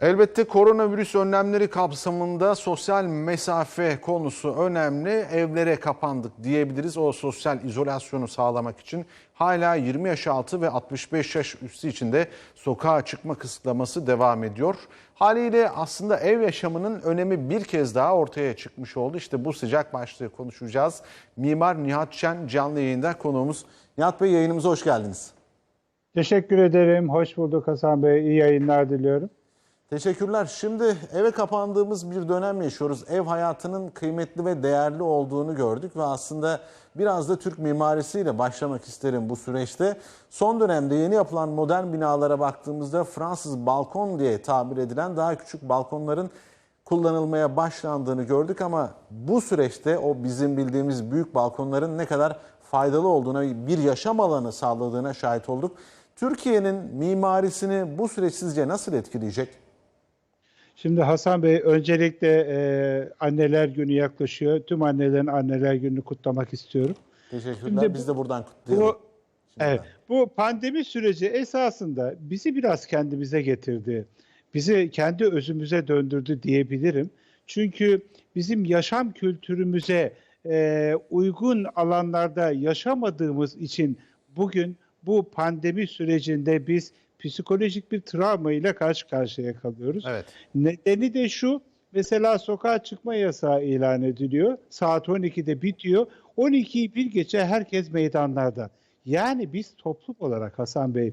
Elbette koronavirüs önlemleri kapsamında sosyal mesafe konusu önemli. Evlere kapandık diyebiliriz. O sosyal izolasyonu sağlamak için hala 20 yaş altı ve 65 yaş üstü için de sokağa çıkma kısıtlaması devam ediyor. Haliyle aslında ev yaşamının önemi bir kez daha ortaya çıkmış oldu. İşte bu sıcak başlığı konuşacağız. Mimar Nihat Şen canlı yayında konuğumuz. Nihat Bey yayınımıza hoş geldiniz. Teşekkür ederim. Hoş bulduk Hasan Bey. İyi yayınlar diliyorum. Teşekkürler. Şimdi eve kapandığımız bir dönem yaşıyoruz. Ev hayatının kıymetli ve değerli olduğunu gördük ve aslında biraz da Türk mimarisiyle başlamak isterim bu süreçte. Son dönemde yeni yapılan modern binalara baktığımızda Fransız balkon diye tabir edilen daha küçük balkonların kullanılmaya başlandığını gördük ama bu süreçte o bizim bildiğimiz büyük balkonların ne kadar faydalı olduğuna, bir yaşam alanı sağladığına şahit olduk. Türkiye'nin mimarisini bu süreç sizce nasıl etkileyecek? Şimdi Hasan Bey öncelikle e, anneler günü yaklaşıyor. Tüm annelerin anneler gününü kutlamak istiyorum. Teşekkürler. Şimdi bu- Biz de buradan kutlayalım. Bu Evet, bu pandemi süreci esasında bizi biraz kendimize getirdi. Bizi kendi özümüze döndürdü diyebilirim. Çünkü bizim yaşam kültürümüze e, uygun alanlarda yaşamadığımız için bugün bu pandemi sürecinde biz psikolojik bir travma ile karşı karşıya kalıyoruz. Evet. Nedeni de şu, mesela sokağa çıkma yasağı ilan ediliyor. Saat 12'de bitiyor. 12'yi bir geçe herkes meydanlarda. Yani biz toplum olarak Hasan Bey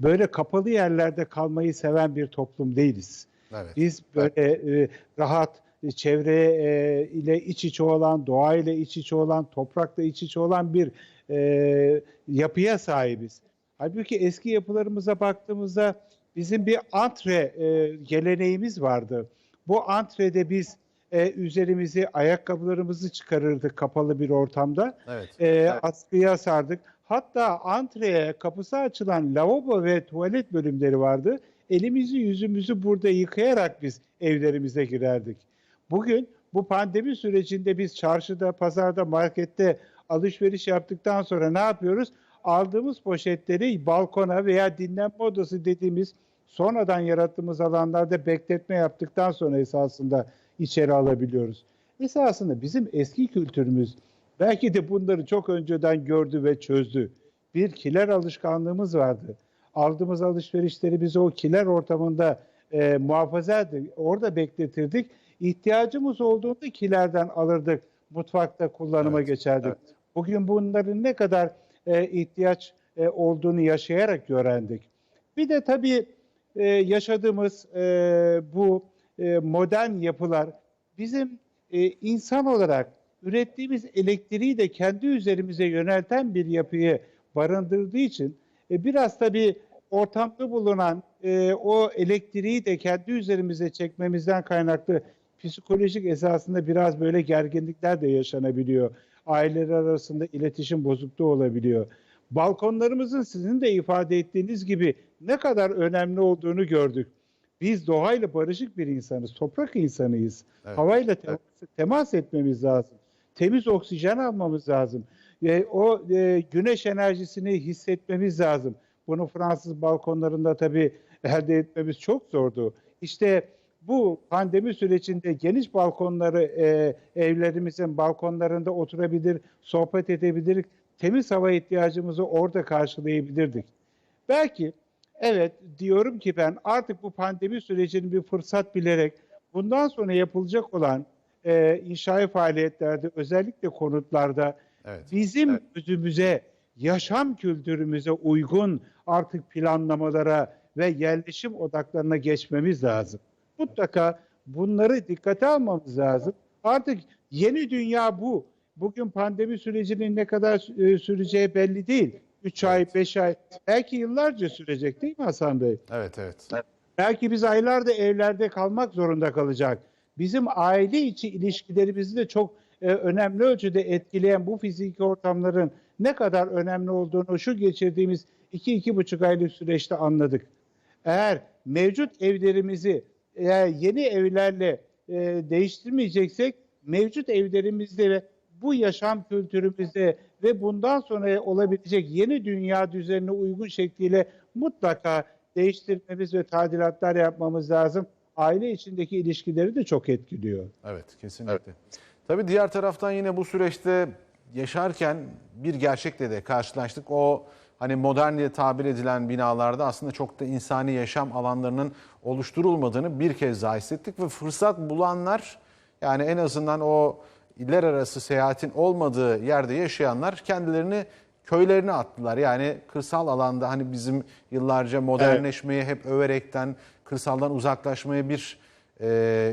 böyle kapalı yerlerde kalmayı seven bir toplum değiliz. Evet. Biz böyle e, rahat e, çevre e, ile iç içe olan, doğa ile iç içe olan, toprakla iç içe olan bir e, yapıya sahibiz. Halbuki eski yapılarımıza baktığımızda bizim bir antre e, geleneğimiz vardı. Bu antrede biz e, üzerimizi, ayakkabılarımızı çıkarırdık kapalı bir ortamda. Evet. E, askıya sardık. Hatta antreye kapısı açılan lavabo ve tuvalet bölümleri vardı. Elimizi yüzümüzü burada yıkayarak biz evlerimize girerdik. Bugün bu pandemi sürecinde biz çarşıda, pazarda, markette alışveriş yaptıktan sonra ne yapıyoruz? Aldığımız poşetleri balkona veya dinlenme odası dediğimiz sonradan yarattığımız alanlarda bekletme yaptıktan sonra esasında içeri alabiliyoruz. Esasında bizim eski kültürümüz belki de bunları çok önceden gördü ve çözdü. Bir kiler alışkanlığımız vardı. Aldığımız alışverişleri biz o kiler ortamında e, muhafaza ederdik. Orada bekletirdik. İhtiyacımız olduğunda kilerden alırdık. Mutfakta kullanıma Evet, geçerdik. evet. Bugün bunların ne kadar e, ihtiyaç e, olduğunu yaşayarak öğrendik. Bir de tabii e, yaşadığımız e, bu modern yapılar bizim insan olarak ürettiğimiz elektriği de kendi üzerimize yönelten bir yapıyı barındırdığı için biraz tabii ortamda bulunan o elektriği de kendi üzerimize çekmemizden kaynaklı psikolojik esasında biraz böyle gerginlikler de yaşanabiliyor. Aileler arasında iletişim bozukluğu olabiliyor. Balkonlarımızın sizin de ifade ettiğiniz gibi ne kadar önemli olduğunu gördük. Biz doğayla barışık bir insanız, toprak insanıyız. Evet. Havayla temas, temas etmemiz lazım. Temiz oksijen almamız lazım. E, o e, güneş enerjisini hissetmemiz lazım. Bunu Fransız balkonlarında tabii elde etmemiz çok zordu. İşte bu pandemi sürecinde geniş balkonları e, evlerimizin balkonlarında oturabilir, sohbet edebilir, temiz hava ihtiyacımızı orada karşılayabilirdik. Belki evet diyorum ki ben artık bu pandemi sürecini bir fırsat bilerek bundan sonra yapılacak olan e, inşai faaliyetlerde özellikle konutlarda Evet. bizim Evet. özümüze, yaşam kültürümüze uygun artık planlamalara ve yerleşim odaklarına geçmemiz lazım. Mutlaka bunları dikkate almamız lazım. Artık yeni dünya bu. Bugün pandemi sürecinin ne kadar e, süreceği belli değil. 3 ay, Evet. 5 ay, belki yıllarca sürecek değil mi Hasan Bey? Evet, evet. Belki biz aylarda evlerde kalmak zorunda kalacak. Bizim aile içi ilişkilerimizi de çok e, önemli ölçüde etkileyen bu fiziki ortamların ne kadar önemli olduğunu şu geçirdiğimiz 2-2,5 aylık süreçte anladık. Eğer mevcut evlerimizi eğer yeni evlerle e, değiştirmeyeceksek mevcut evlerimizde ve bu yaşam kültürümüzde ve bundan sonra olabilecek yeni dünya düzenine uygun şekliyle mutlaka değiştirmemiz ve tadilatlar yapmamız lazım. aile içindeki ilişkileri de çok etkiliyor. Evet kesinlikle. Tabii diğer taraftan yine bu süreçte yaşarken bir gerçekle de karşılaştık. O hani modern diye tabir edilen binalarda aslında çok da insani yaşam alanlarının oluşturulmadığını bir kez daha hissettik ve fırsat bulanlar yani en azından o iller arası seyahatin olmadığı yerde yaşayanlar kendilerini köylerine attılar. Yani kırsal alanda hani bizim yıllarca modernleşmeyi hep överekten kırsaldan uzaklaşmaya bir e,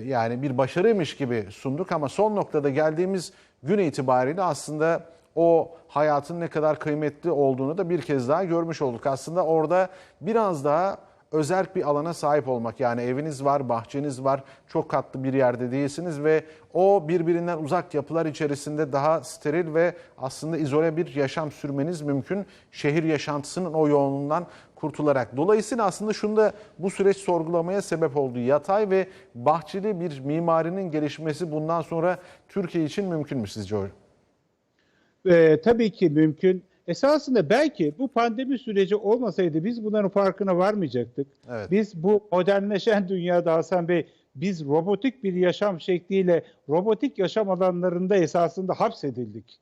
yani bir başarıymış gibi sunduk ama son noktada geldiğimiz gün itibariyle aslında o hayatın ne kadar kıymetli olduğunu da bir kez daha görmüş olduk. Aslında orada biraz daha özel bir alana sahip olmak yani eviniz var, bahçeniz var, çok katlı bir yerde değilsiniz ve o birbirinden uzak yapılar içerisinde daha steril ve aslında izole bir yaşam sürmeniz mümkün. Şehir yaşantısının o yoğunluğundan kurtularak. Dolayısıyla aslında şunu da bu süreç sorgulamaya sebep oldu. Yatay ve bahçeli bir mimarinin gelişmesi bundan sonra Türkiye için mümkün mü sizce hocam? Ee, tabii ki mümkün. Esasında belki bu pandemi süreci olmasaydı biz bunların farkına varmayacaktık. Evet. Biz bu modernleşen dünyada Hasan Bey biz robotik bir yaşam şekliyle robotik yaşam alanlarında esasında hapsedildik.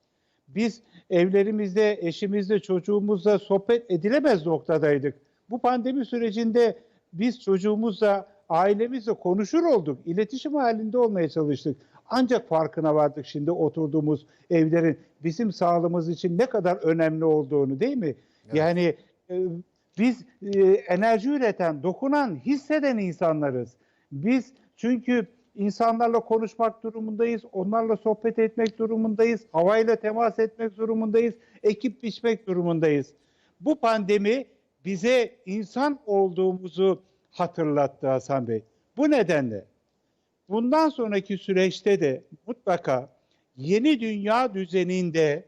Biz evlerimizde, eşimizle, çocuğumuzla sohbet edilemez noktadaydık. Bu pandemi sürecinde biz çocuğumuzla, ailemizle konuşur olduk. İletişim halinde olmaya çalıştık. Ancak farkına vardık şimdi oturduğumuz evlerin bizim sağlığımız için ne kadar önemli olduğunu değil mi? Yani e, biz e, enerji üreten, dokunan, hisseden insanlarız. Biz çünkü insanlarla konuşmak durumundayız, onlarla sohbet etmek durumundayız, havayla temas etmek durumundayız, ekip biçmek durumundayız. Bu pandemi bize insan olduğumuzu hatırlattı Hasan Bey. Bu nedenle bundan sonraki süreçte de mutlaka yeni dünya düzeninde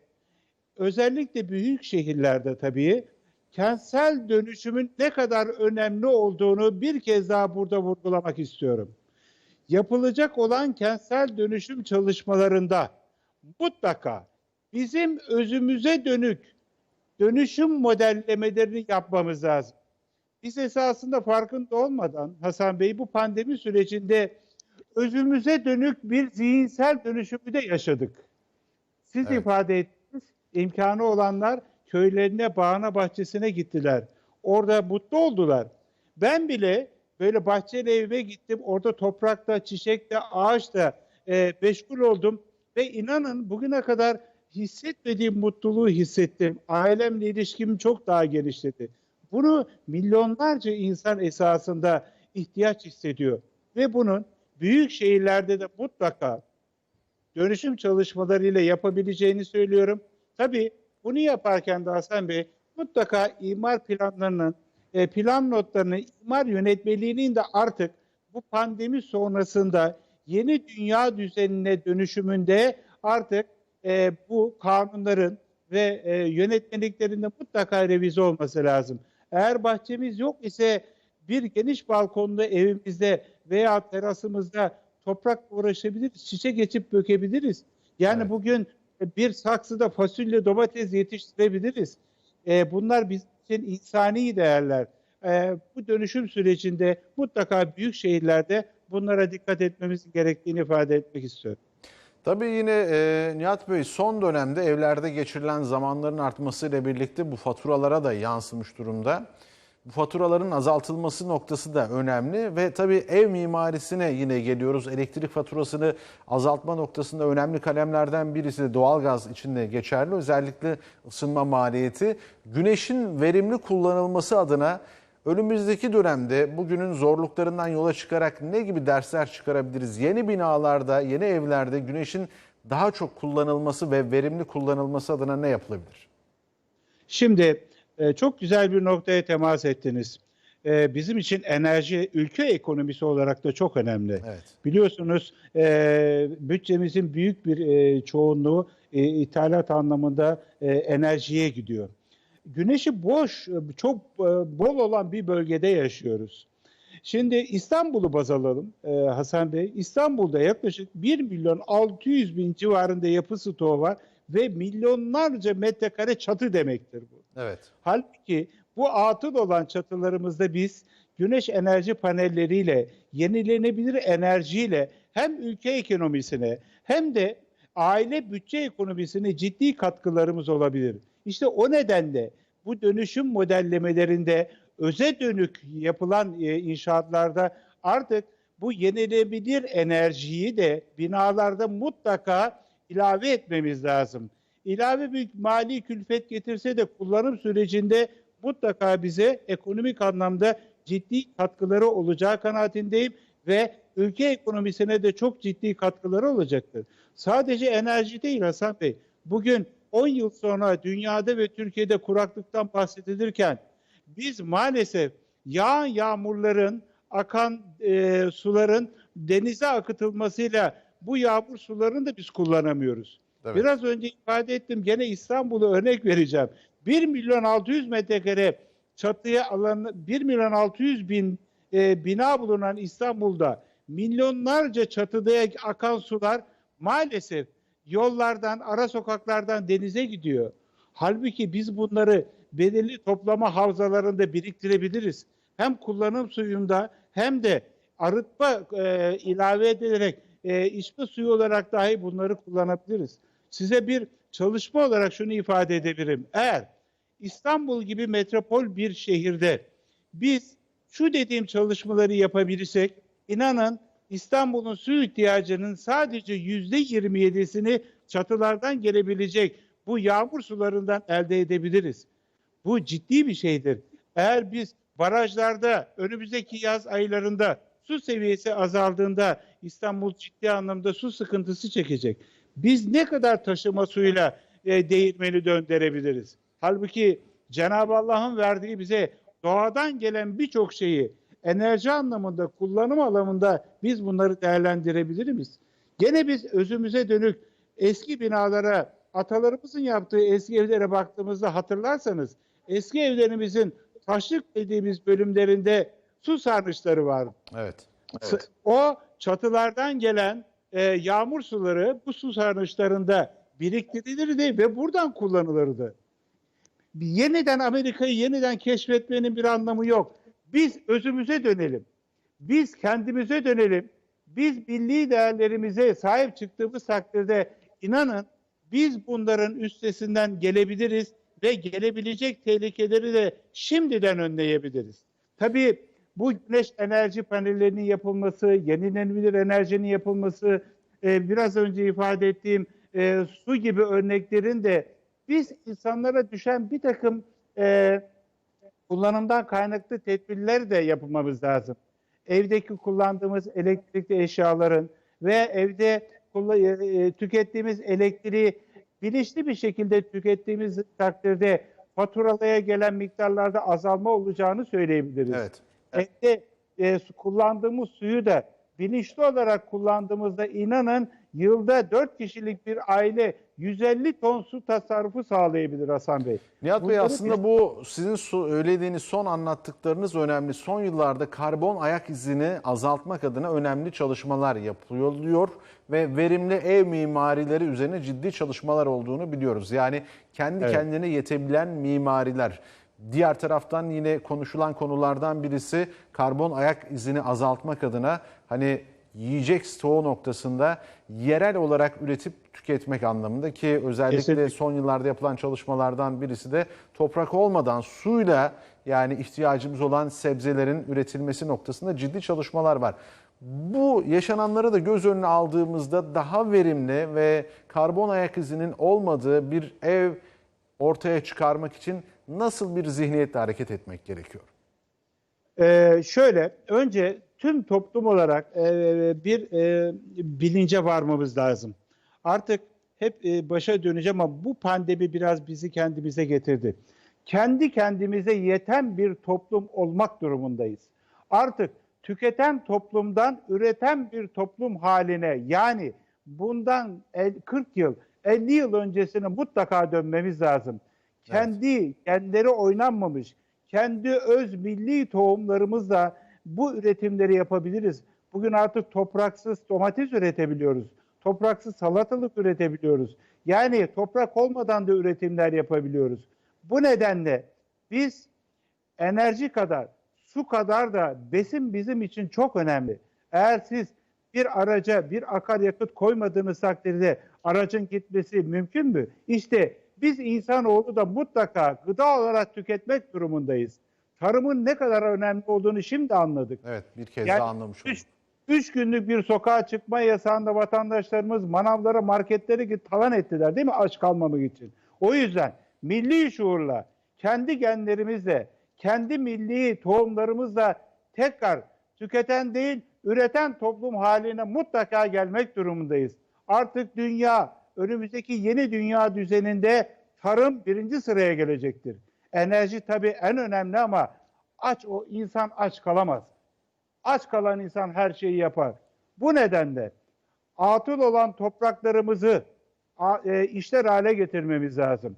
özellikle büyük şehirlerde tabii kentsel dönüşümün ne kadar önemli olduğunu bir kez daha burada vurgulamak istiyorum. Yapılacak olan kentsel dönüşüm çalışmalarında mutlaka bizim özümüze dönük dönüşüm modellemelerini yapmamız lazım. Biz esasında farkında olmadan Hasan Bey bu pandemi sürecinde özümüze dönük bir zihinsel dönüşümü de yaşadık. Siz Evet. ifade ettiniz. imkanı olanlar köylerine, bağına, bahçesine gittiler. Orada mutlu oldular. Ben bile böyle bahçeli evime gittim. Orada toprakta, çiçekte, ağaçta e, meşgul oldum. Ve inanın bugüne kadar hissetmediğim mutluluğu hissettim. Ailemle ilişkim çok daha genişledi. Bunu milyonlarca insan esasında ihtiyaç hissediyor. Ve bunun büyük şehirlerde de mutlaka dönüşüm çalışmalarıyla yapabileceğini söylüyorum. Tabii bunu yaparken de Hasan Bey mutlaka imar planlarının, e, plan notlarının, imar yönetmeliğinin de artık bu pandemi sonrasında yeni dünya düzenine dönüşümünde artık e, bu kanunların ve e, yönetmeliklerinde mutlaka revize olması lazım. Eğer bahçemiz yok ise bir geniş balkonda evimizde veya terasımızda toprakla uğraşabiliriz, çiçek geçip dökebiliriz. Yani Evet. bugün bir saksıda fasulye, domates yetiştirebiliriz. E, bunlar bizim için insani değerler. E, bu dönüşüm sürecinde mutlaka büyük şehirlerde bunlara dikkat etmemiz gerektiğini ifade etmek istiyorum. Tabii yine e, Nihat Bey son dönemde evlerde geçirilen zamanların artmasıyla birlikte bu faturalara da yansımış durumda. Bu faturaların azaltılması noktası da önemli ve tabii ev mimarisine yine geliyoruz. Elektrik faturasını azaltma noktasında önemli kalemlerden birisi de doğalgaz için de geçerli. Özellikle ısınma maliyeti. Güneşin verimli kullanılması adına önümüzdeki dönemde bugünün zorluklarından yola çıkarak ne gibi dersler çıkarabiliriz? Yeni binalarda, yeni evlerde güneşin daha çok kullanılması ve verimli kullanılması adına ne yapılabilir? Şimdi e, çok güzel bir noktaya temas ettiniz. E, bizim için enerji ülke ekonomisi olarak da çok önemli. Evet. Biliyorsunuz e, bütçemizin büyük bir e, çoğunluğu e, ithalat anlamında e, enerjiye gidiyor. Güneşi boş, e, çok e, bol olan bir bölgede yaşıyoruz. Şimdi İstanbul'u baz alalım e, Hasan Bey. İstanbul'da yaklaşık 1 milyon 600 bin civarında yapı stoğu var ve milyonlarca metrekare çatı demektir bu. Evet. Halbuki bu atıl olan çatılarımızda biz güneş enerji panelleriyle, yenilenebilir enerjiyle hem ülke ekonomisine hem de aile bütçe ekonomisine ciddi katkılarımız olabilir. İşte o nedenle bu dönüşüm modellemelerinde öze dönük yapılan e, inşaatlarda artık bu yenilenebilir enerjiyi de binalarda mutlaka ilave etmemiz lazım. İlave bir mali külfet getirse de kullanım sürecinde mutlaka bize ekonomik anlamda ciddi katkıları olacağı kanaatindeyim ve ülke ekonomisine de çok ciddi katkıları olacaktır. Sadece enerji değil Hasan Bey. Bugün 10 yıl sonra dünyada ve Türkiye'de kuraklıktan bahsedilirken biz maalesef yağan yağmurların, akan e, suların denize akıtılmasıyla bu yağmur sularını da biz kullanamıyoruz. Evet. Biraz önce ifade ettim gene İstanbul'u örnek vereceğim. 1 milyon 600 metrekare çatıya alan 1 milyon 600 bin e, bina bulunan İstanbul'da milyonlarca çatıda akan sular maalesef yollardan, ara sokaklardan denize gidiyor. Halbuki biz bunları belirli toplama havzalarında biriktirebiliriz. Hem kullanım suyunda hem de arıtma e, ilave edilerek e, içme suyu olarak dahi bunları kullanabiliriz. Size bir çalışma olarak şunu ifade edebilirim. Eğer İstanbul gibi metropol bir şehirde biz şu dediğim çalışmaları yapabilirsek inanın İstanbul'un su ihtiyacının sadece yüzde 27'sini çatılardan gelebilecek bu yağmur sularından elde edebiliriz. Bu ciddi bir şeydir. Eğer biz barajlarda önümüzdeki yaz aylarında su seviyesi azaldığında İstanbul ciddi anlamda su sıkıntısı çekecek. Biz ne kadar taşıma suyuyla e, değirmeni döndürebiliriz? Halbuki Cenab-ı Allah'ın verdiği bize doğadan gelen birçok şeyi enerji anlamında, kullanım anlamında biz bunları değerlendirebilir miyiz? Gene biz özümüze dönük eski binalara, atalarımızın yaptığı eski evlere baktığımızda hatırlarsanız eski evlerimizin taşlık dediğimiz bölümlerinde su sarnıçları vardı. Evet. S- O çatılardan gelen e, yağmur suları bu su sarnıçlarında biriktirilirdi ve buradan kullanılırdı. Yeniden Amerika'yı yeniden keşfetmenin bir anlamı yok. Biz özümüze dönelim. Biz kendimize dönelim. Biz milli değerlerimize sahip çıktığımız takdirde inanın biz bunların üstesinden gelebiliriz ve gelebilecek tehlikeleri de şimdiden önleyebiliriz. Tabii bu güneş enerji panellerinin yapılması, yenilenebilir enerjinin yapılması, e, biraz önce ifade ettiğim e, su gibi örneklerin de biz insanlara düşen bir takım e, kullanımdan kaynaklı tedbirler de yapmamız lazım. Evdeki kullandığımız elektrikli eşyaların ve evde kulla- e, tükettiğimiz elektriği bilinçli bir şekilde tükettiğimiz takdirde faturalaya gelen miktarlarda azalma olacağını söyleyebiliriz. Evet. Evde e, kullandığımız suyu da bilinçli olarak kullandığımızda inanın yılda 4 kişilik bir aile 150 ton su tasarrufu sağlayabilir Hasan Bey. Nihat Bey aslında bu sizin söylediğiniz son anlattıklarınız önemli. Son yıllarda karbon ayak izini azaltmak adına önemli çalışmalar yapılıyor ve verimli ev mimarileri üzerine ciddi çalışmalar olduğunu biliyoruz. Yani kendi Evet. kendine yetebilen mimariler. Diğer taraftan yine konuşulan konulardan birisi karbon ayak izini azaltmak adına hani yiyecek stoğu noktasında yerel olarak üretip tüketmek anlamında ki özellikle Kesinlikle. son yıllarda yapılan çalışmalardan birisi de toprak olmadan suyla yani ihtiyacımız olan sebzelerin üretilmesi noktasında ciddi çalışmalar var. Bu yaşananları da göz önüne aldığımızda daha verimli ve karbon ayak izinin olmadığı bir ev ortaya çıkarmak için nasıl bir zihniyetle hareket etmek gerekiyor? Ee, şöyle, önce tüm toplum olarak e, bir e, bilince varmamız lazım. Artık hep e, başa döneceğim ama bu pandemi biraz bizi kendimize getirdi. Kendi kendimize yeten bir toplum olmak durumundayız. Artık tüketen toplumdan üreten bir toplum haline yani bundan el- 40 yıl, 50 yıl öncesine mutlaka dönmemiz lazım. Kendi, kendileri oynanmamış, kendi öz milli tohumlarımızla bu üretimleri yapabiliriz. Bugün artık topraksız domates üretebiliyoruz. Topraksız salatalık üretebiliyoruz. Yani toprak olmadan da üretimler yapabiliyoruz. Bu nedenle biz enerji kadar, su kadar da besin bizim için çok önemli. Eğer siz bir araca bir akaryakıt koymadığınız takdirde aracın gitmesi mümkün mü? İşte biz insanoğlu da mutlaka gıda olarak tüketmek durumundayız. Tarımın ne kadar önemli olduğunu şimdi anladık. Evet bir kez Yani daha anlamış olduk. Üç, üç günlük bir sokağa çıkma yasağında vatandaşlarımız manavlara, marketleri git talan ettiler değil mi aç kalmamak için? O yüzden milli şuurla, kendi genlerimizle, kendi milli tohumlarımızla tekrar tüketen değil, üreten toplum haline mutlaka gelmek durumundayız. Artık dünya, önümüzdeki yeni dünya düzeninde tarım birinci sıraya gelecektir. Enerji tabii en önemli ama aç o insan aç kalamaz. Aç kalan insan her şeyi yapar. Bu nedenle atıl olan topraklarımızı e, işler hale getirmemiz lazım.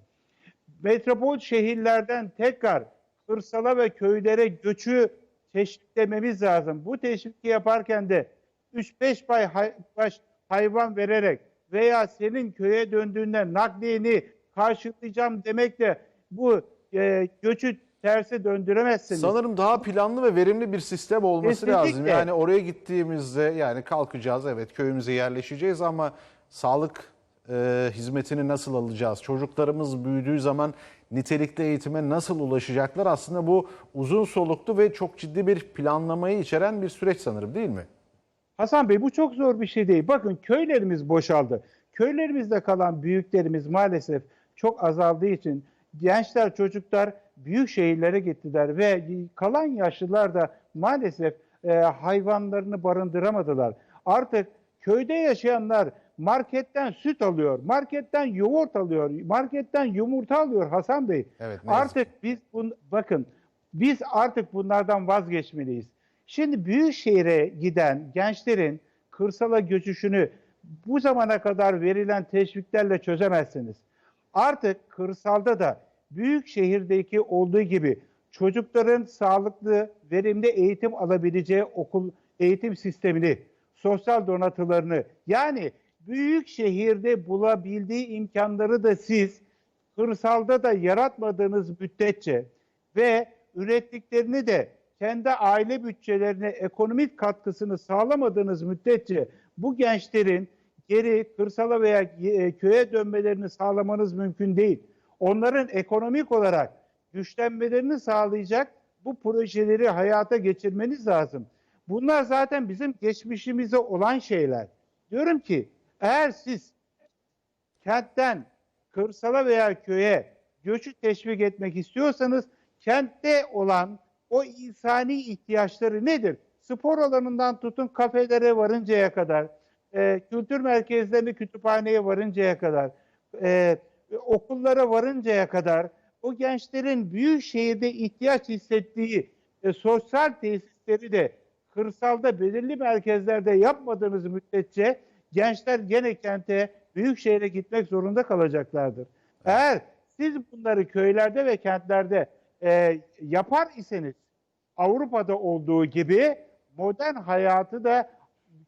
Metropol şehirlerden tekrar kırsala ve köylere göçü teşviklememiz lazım. Bu teşviki yaparken de 3-5 bay hay- baş hayvan vererek veya senin köye döndüğünde nakliyeni karşılayacağım demekle bu e, göçü terse döndüremezsiniz. Sanırım daha planlı ve verimli bir sistem olması Kesinlikle. lazım. Yani oraya gittiğimizde yani kalkacağız evet köyümüze yerleşeceğiz ama sağlık e, hizmetini nasıl alacağız? Çocuklarımız büyüdüğü zaman nitelikli eğitime nasıl ulaşacaklar? Aslında bu uzun soluklu ve çok ciddi bir planlamayı içeren bir süreç sanırım değil mi? Hasan Bey bu çok zor bir şey değil. Bakın köylerimiz boşaldı. Köylerimizde kalan büyüklerimiz maalesef çok azaldığı için gençler, çocuklar büyük şehirlere gittiler ve kalan yaşlılar da maalesef e, hayvanlarını barındıramadılar. Artık köyde yaşayanlar marketten süt alıyor, marketten yoğurt alıyor, marketten yumurta alıyor Hasan Bey. Evet, Artık biz bun, bakın biz artık bunlardan vazgeçmeliyiz. Şimdi büyük şehire giden gençlerin kırsala göçüşünü bu zamana kadar verilen teşviklerle çözemezsiniz. Artık kırsalda da büyük şehirdeki olduğu gibi çocukların sağlıklı, verimli eğitim alabileceği okul eğitim sistemini, sosyal donatılarını yani büyük şehirde bulabildiği imkanları da siz kırsalda da yaratmadığınız müddetçe ve ürettiklerini de kendi aile bütçelerine ekonomik katkısını sağlamadığınız müddetçe bu gençlerin geri kırsala veya e, köye dönmelerini sağlamanız mümkün değil. Onların ekonomik olarak güçlenmelerini sağlayacak bu projeleri hayata geçirmeniz lazım. Bunlar zaten bizim geçmişimize olan şeyler. Diyorum ki eğer siz kentten kırsala veya köye göçü teşvik etmek istiyorsanız kentte olan o insani ihtiyaçları nedir? Spor alanından tutun kafelere varıncaya kadar, e, kültür merkezlerine, kütüphaneye varıncaya kadar, e, okullara varıncaya kadar o gençlerin büyük şehirde ihtiyaç hissettiği e, sosyal tesisleri de kırsalda belirli merkezlerde yapmadığınız müddetçe gençler gene kente, büyük şehre gitmek zorunda kalacaklardır. Eğer siz bunları köylerde ve kentlerde e, yapar iseniz Avrupa'da olduğu gibi modern hayatı da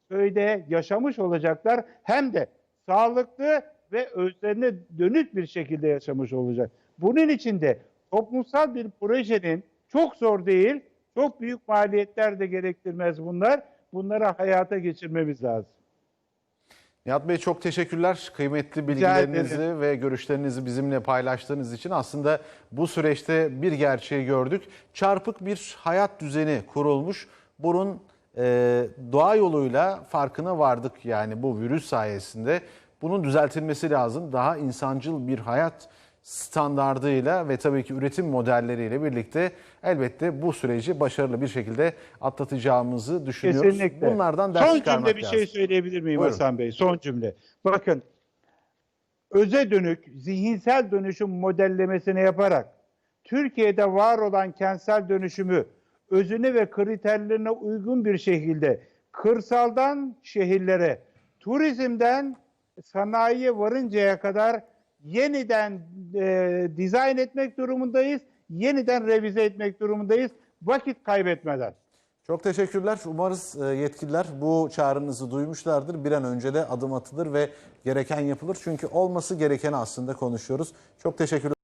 köyde yaşamış olacaklar. Hem de sağlıklı ve özlerine dönük bir şekilde yaşamış olacak. Bunun için de toplumsal bir projenin çok zor değil, çok büyük maliyetler de gerektirmez bunlar. Bunları hayata geçirmemiz lazım. Nihat Bey çok teşekkürler. Kıymetli bilgilerinizi ve görüşlerinizi bizimle paylaştığınız için aslında bu süreçte bir gerçeği gördük. Çarpık bir hayat düzeni kurulmuş. Bunun e, doğa yoluyla farkına vardık yani bu virüs sayesinde. Bunun düzeltilmesi lazım. Daha insancıl bir hayat standardıyla ve tabii ki üretim modelleriyle birlikte elbette bu süreci başarılı bir şekilde atlatacağımızı düşünüyoruz. Kesinlikle. Bunlardan ders Son cümle bir lazım. şey söyleyebilir miyim Buyurun. Hasan Bey? Son cümle. Bakın öze dönük zihinsel dönüşüm modellemesini yaparak Türkiye'de var olan kentsel dönüşümü özüne ve kriterlerine uygun bir şekilde kırsaldan şehirlere, turizmden sanayiye varıncaya kadar yeniden e, dizayn etmek durumundayız, yeniden revize etmek durumundayız vakit kaybetmeden. Çok teşekkürler. Umarız e, yetkililer bu çağrınızı duymuşlardır. Bir an önce de adım atılır ve gereken yapılır. Çünkü olması gerekeni aslında konuşuyoruz. Çok teşekkürler.